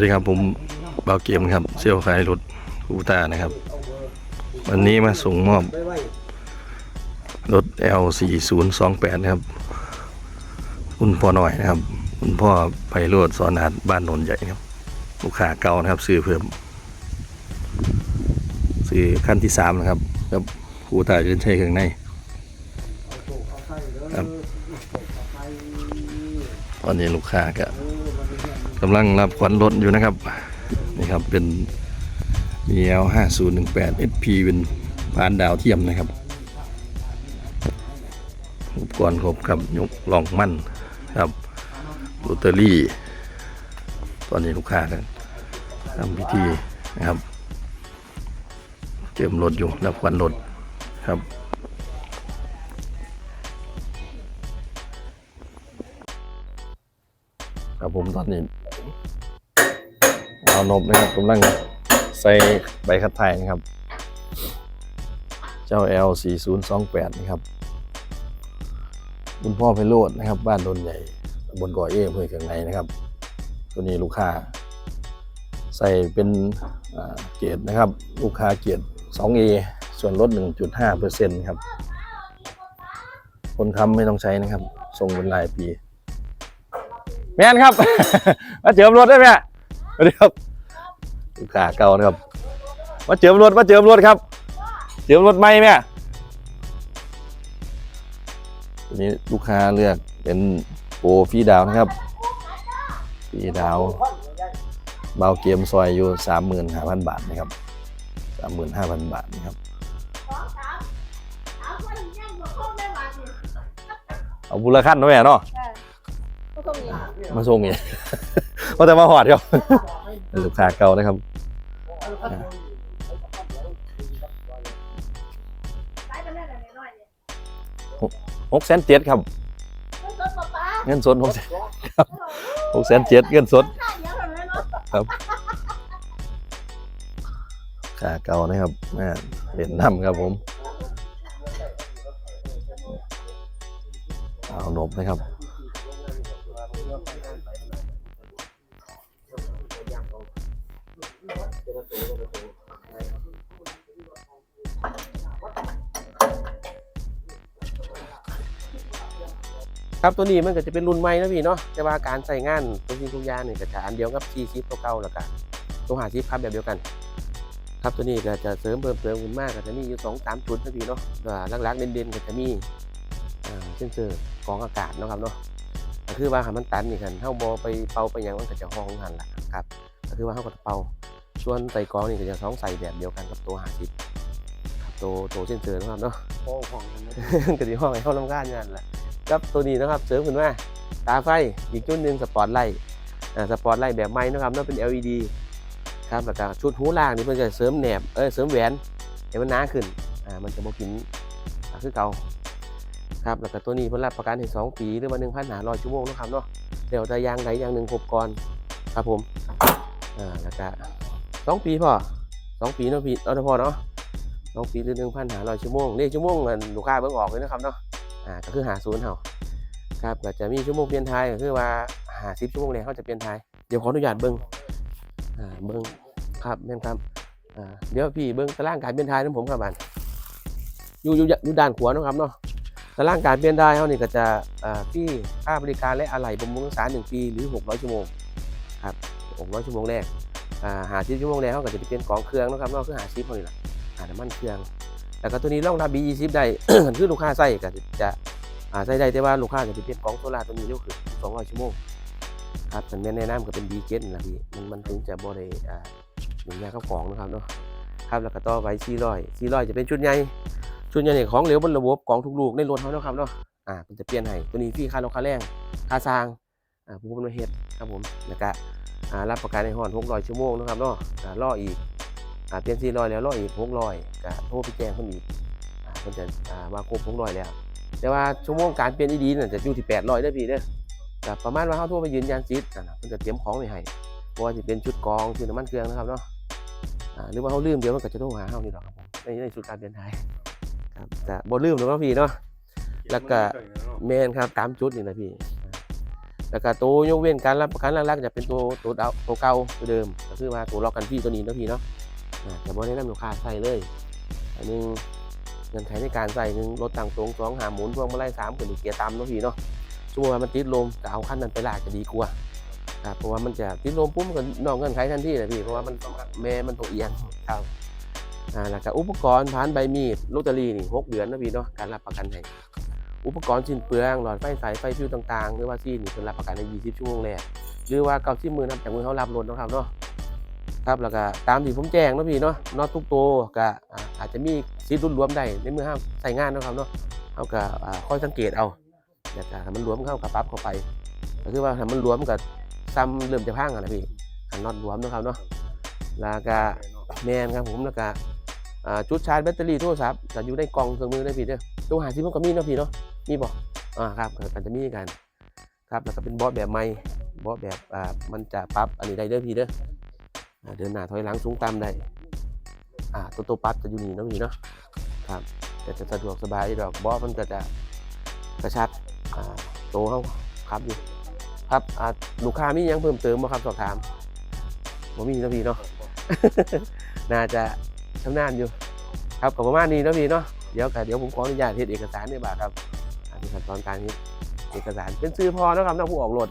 วัสดีครับผมเบาเกมครับเซลลขายรถคูตานะครับ วันนี้มาส่งมอบรถ L 4 0 2 8 นะครับคุณพ่อหน่อยนะครับคุณพ่อไพโรดสอนอาดบ้านโนนใหญ่นะครับลูกค้าเก่านะครับ ซื้อเพิ่ม ซื้อขั้นที่สามนะครับครับคูต้าจะใช้เครื่องในครับตอนนี้ลูกค้าก็ กำลังรับขวัญรถอยู่นะครับ นี่ครับเป็น BL 5018 SP เป็นพานดาวเทียมนะครับอุปกรณ์ครบครับยกลองมั่นครับลอตเตอรี่ ตอนนี้ลูกค้ากันทำพิธีนะครับ เจิมรถอยู่รับขวัญรถครับ ครับผมตอนนี้เอานบนะครับกำลังใส่ใบคัดไทยนะครับ เจ้า L 4 0 2 8 นะครับคุณพ่อไพโรดนะครับ บ้านโดนใหญ่ตำบนก่อเอ้อำเภอเชียงในนะครับ ตัวนี้ลูกค้า ใส่เป็นเกียรนะครับ ลูกค้าเกียร 2A ส่วนลด 1.5%ครับ คนค้ำไม่ต้องใช้นะครับส่งเป็นรายปี ม่นครับ มาเจิมรถได้ไหมสวัสดีครับลูกค้าเก่านะครับ มาเจิมรถมาเจิมรถครับ เจิมรถไหมแม่ตัวนี้ลูกค้าเลือกเป็นโปรฟีดาวนะครับฟีดาวเบาเกมซอยอยู่สามหมื่นห้าพันบาทนะครับสามหมื่นห้าพันบาทนะครับ เอาบุรขั้นนะแม่เนาะ มาส่งเนี่ยว่าแต่มาหอดครับเป็นลูกค้าเก่านะครับหกแสนเจ็ดครับเงินสดหกแสนครับหกแสนเจ็ดเงินสดขาเก่านะครับแม่เห็นน้ำครับผมเอาหนบนะครับ ครับตัวนี้มันก็จะเป็นรุ่นใหม่นะพี่เนาะแต่ว่าการใส่งานตัวจริงทุกอย่างเนี่ยก็จะอันเดียวกับซีซิปเก่าๆแล้วก็ตัวหาซิปครับแบบเดียวกัน ครับตัวนี้ก็จะเสริมเพิ่มเติมขึ้นมากก็จะมีอยู่สองสามจุดนะพี่เนาะหลักๆเด่นๆก็จะมีอ่เซนเซอร์กรองอากาศนะครับเนาะ ก็คือว่าหามันตันนี่กันเฮาบ่ไปเป่าไปหยังมันก็จะห้องหันล่ะครับก็คือว่าเฮาก็เป่าส่วนใส่กรองนี่ก็จะสองใส่แบบเดียวกันกับตัวหาซิปครับตัวตัวเซนเซอร์เนาะครับเนาะโอ้ของมันนะก็ดีห้องให้เข้าลำกานงานแหละครับตัวนี้นะครับเสริมขึ้นมาตาไฟอีกจุดหนึ่งสปอตไลท์อ่าสปอตไลท์แบบใหม่นะครับนั่นเป็น LED ครับแล้วก็ชุดหูล่างนี่เพิ่นจะเสริมแหนบเออเสริมแหวนให้มันหนาขึ้นอ่ามันจะบ่กินอ่าคือเก่า ครับแล้วก็ตัวนี้เพิ่นรับประกันให้2ปีหรือว่า1,500ชั่วโมงนะครับเนาะเดี๋ยวจะยางใดอย่างหนึ่งครบก่อนครับผมอ่าแล้วก็สองปีพอสองปีเนาะพี่เอาเฉพาะเนาะสองปีหรือ1,500ชั่วโมงนี่ชั่วโมงอันลูกค้าเบิ่งออกเลยนะครับเนาะอ่าก็คือหาศูนย์เฮาครับก็จะมีชั่วโมงเปลี่ยนไทายก็คือว่าหาสิบชั่วโมงเนี่ยเขาจะเปลี่ยนไทายเดี๋ยวขออนุญาตเบิ้งอ่าเบิ้งครับแม่นครับอ่าเดี๋ยวพี่เบิ้งตารางการเปลี่ยนไทายของผมครับบันอยู่อยู่อยู่ด้านขวาเนะครับเนาะ ตารางการเปลี่ยนไทายเขานี่ก็จะอ่าพี่ค่าบริการและอะไหล่บำรุงรักษาหนึ่งปีหรือ 600 ชั่วโมงครับ600 ชั่วโมงแรกหาสิบชั่วโมงแรกเขาก็จะไปเปลี่ยนกองเครื่องนะครับนาะคือหาสิบเขานี่แหละหาน้ำมันเครื่อง แล้วก็ตัวนี้รองรับ B20 ได้คือลูกค้าใส่ก็จะใส่ได้แต่ว่าลูกค้าจะไปเปลี่ยนกล่องโซล่าร์ตัวนี้เร็วขึ้น200 ชั่วโมงครับสัญญาแนะนำก็เป็น B7 นั่นะพี่มันมันถึงจะบ่ได้อ่าหนุนยาเข้ากล่องนะครับเนาะครับแล้วก็ต่อไป400 400 จะเป็นชุดใหญ่ ชุดใหญ่เนี่ยของเหลวบนระบบกล่องทุกลูกในรถเขาเนาะครับเนาะอ่ามันจะเปลี่ยนให้ตัวนี้ฟรีค่ารถค่าแรงค่าสร้างอ่าผู้คนมาเฮ็ดครับผมแล้วก็อ่ารับประกันในห้อน600ชั่วโมงนะครับเนาะอ่ารออีกอ่าเปลี่ยนสี่ร้อยแล้วร้ออีกหกร้อยก็โทรไปแจ้งเพิ่นอีกอ่าเพิ่นจะอ่าว่าครบหกร้อยแล้ว แต่ว่าชั่วโมงการเปลี่ยนดีๆน่ะจะอยู่ที่แปดร้อยเด้อพี่เด้อก็ประมาณว่าเขาโทรไปยืนยันสิทธิ์อ่าเพิ่นจะเตรียมของไว้ให้บ่ว่าสิเป็นชุดกองชุดน้ำมันเครื่องนะครับเนาะอ่าหรือว่าเขาลืมเดี๋ยวมันก็จะโทรหาเฮานี่หรอกครับผมในในชุดการเปลี่ยนไทย ครับแต่บ่ลืมหรอกเนาะพี่เนาะ แล้วก็ แม่นครับตามจุดนี่นะพี่อ่าแล้วก็ตัวยกเว้นการรับประกันหลักๆจะเป็นตัวตัวเก่าตัวเก่าตัวเดิม ก็คือว่าตัวล็อกกันพี่ตัวนี้เนาะพี่เนาะอ่าแต่บ่ได้นำลูกค้าใส่เลย อันหนึงเงื่อนไขในการใส่หนึ่งรถต่างตรงสองหาหมุนพวงมาลัยสามเป็นเกียร์ต่ำเนาะพี่เนาะสมมติว่ามันติดลมก็เอาขั้นนั้นไปลากจะดีกว่าครับเพราะว่ามันจะติดลมปุ๊บมันก็นอกเงื่อนไขทันทีเลยพี่เพราะว่ามันแม่มันตัวเอียงครับ อ่าแล้วก็อุปกรณ์ผ่านใบมีดลอตเตอรี่นี่หกเดือนนะพี่เนาะการรับประกันให้อุปกรณ์สิ้นเปลืองหลอดไฟสายไฟฟิวต่างๆ หรือว่าซีนี่เป็นรับประกันใน20 ชั่วโมงแรกหรือว่าเก้าสิบมือนับจากมือเขารับรถนะครับเนาะครับแล้วก็ตามที่ผมแจ้งนะพี่เนาะน็อตทุกตัวก็อาจจะมีสิทธิ์รุ่นรวมได้ในเมื่อห้ามใส่งานนะครับเนาะเอาก็ค่อยสังเกตเอาอยากจะให้มันรวมเข้ากับปั๊บเข้าไปก็คือว่าถ้ามันรวมกับซ้ำเริ่มจะพังอะนะพี่อันน็อตรวมนะครับเนาะแล้วก็แมนครับผมแล้วก็ จุดชาร์จแบตเตอรี่โทรศัพท์จะอยู่ในกล่องเครื่องมือได้พี่เด้อตัวหาซิมก็มีเนาะพี่เนาะมีบอกอ่าครับก็จะมีกันครับแล้วก็เป็นบอสแบบใหม่บอสแบบอ่ามันจะปรับอันนี้ได้เด้อพี่เด้อเดินหน้าถอยหลังสูงต่ำได้อ่าตัวตัวปั๊บจะอยู่นี่เนาะพี่เนาะครับแต่จะสะดวกสบายดอกบอสมันก็จะกระชับอ่าโตเข้าครับอยู่ครับอ่าลูกค้ามียังเพิ่มเติมบ่ครับสอบถามบ่มีเนาะพี่เนาะน่าจะ ชำนาญอยู่ ครับกับประมาณนี้นะพี่เนาะเดี๋ยวก็เดี๋ยวผมขออนุญาตเฮ็ดเอกสารเนี่ยบ่าครับอันนี้ขั้นตอนการเฮ็ดเอกสารเป็นซื้อพอนะครับเนาะผู้ออกรถ